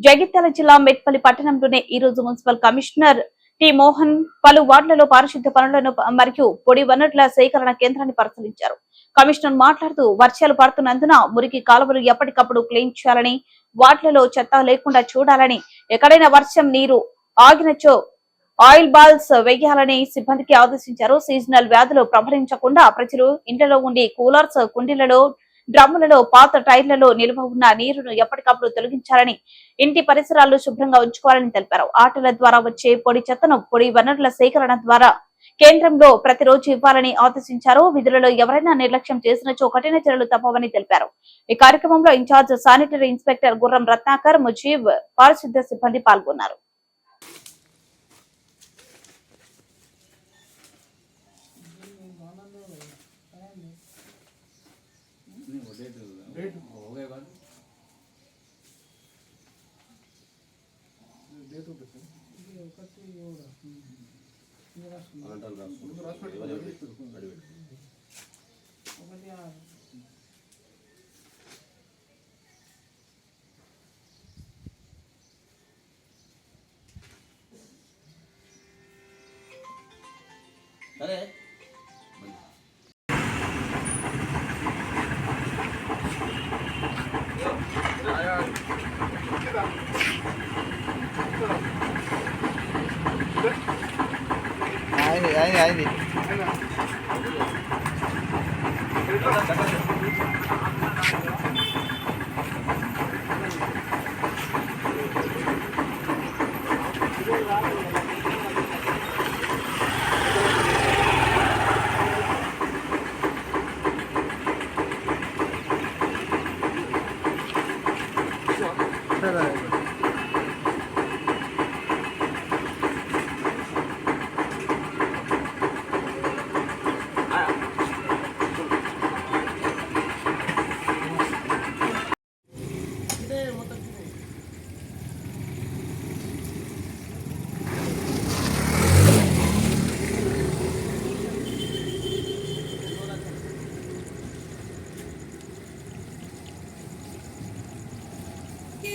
జగిత్యాల జిల్లా మెట్పల్లి పట్టణంలోనే ఈ రోజు మున్సిపల్ కమిషనర్ టి మోహన్ పలు వార్డులలో పారిశుద్ధ్య పనులను మరియు పొడి వనరుల సేకరణ కేంద్రాన్ని పరిశీలించారు. కమిషనర్ మాట్లాడుతూ వర్షాలు పడుతున్నందున మురికి కాలువలు ఎప్పటికప్పుడు క్లీన్ చేయాలని వార్డులలో చెత్త లేకుండా చూడాలని ఎక్కడైనా వర్షం నీరు ఆగినచో ఆయిల్ బాల్స్ వేయాలని సిబ్బందికి ఆదేశించారు. సీజనల్ వ్యాధులు ప్రవహించకుండా ప్రజలు ఇంట్లో ఉండి కూలర్స్ కుండీలలో డ్రమ్ములలో పాత టైర్లలో నిల్వ ఉన్న నీరును ఎప్పటికప్పుడు తొలగించాలని ఇంటి పరిసరాలు శుభ్రంగా ఉంచుకోవాలని తెలిపారు. ఆటల ద్వారా వచ్చే పొడి చెత్తను పొడి వనరుల సేకరణ ద్వారా కేంద్రంలో ప్రతిరోజు ఇవ్వాలని ఆదేశించారు. విధులలో ఎవరైనా నిర్లక్ష్యం చేసినచో కఠిన చర్యలు తప్పవని తెలిపారు. ఈ కార్యక్రమంలో ఇన్ఛార్జ్ శానిటరీ ఇన్స్పెక్టర్ గుర్రం రత్నాకర్ ముజీబ్ పారిశుద్ధ్య సిబ్బంది పాల్గొన్నారు. कंप्लीट हो गए बात दे तो बच्चे ये ఒకటి ఎవరా तो ये रास्ता अंडर रास्ता ये वाले अड़ी बैठ ఒకటి ఆ సరే Ayun, ayun, ayun. Ayun. No.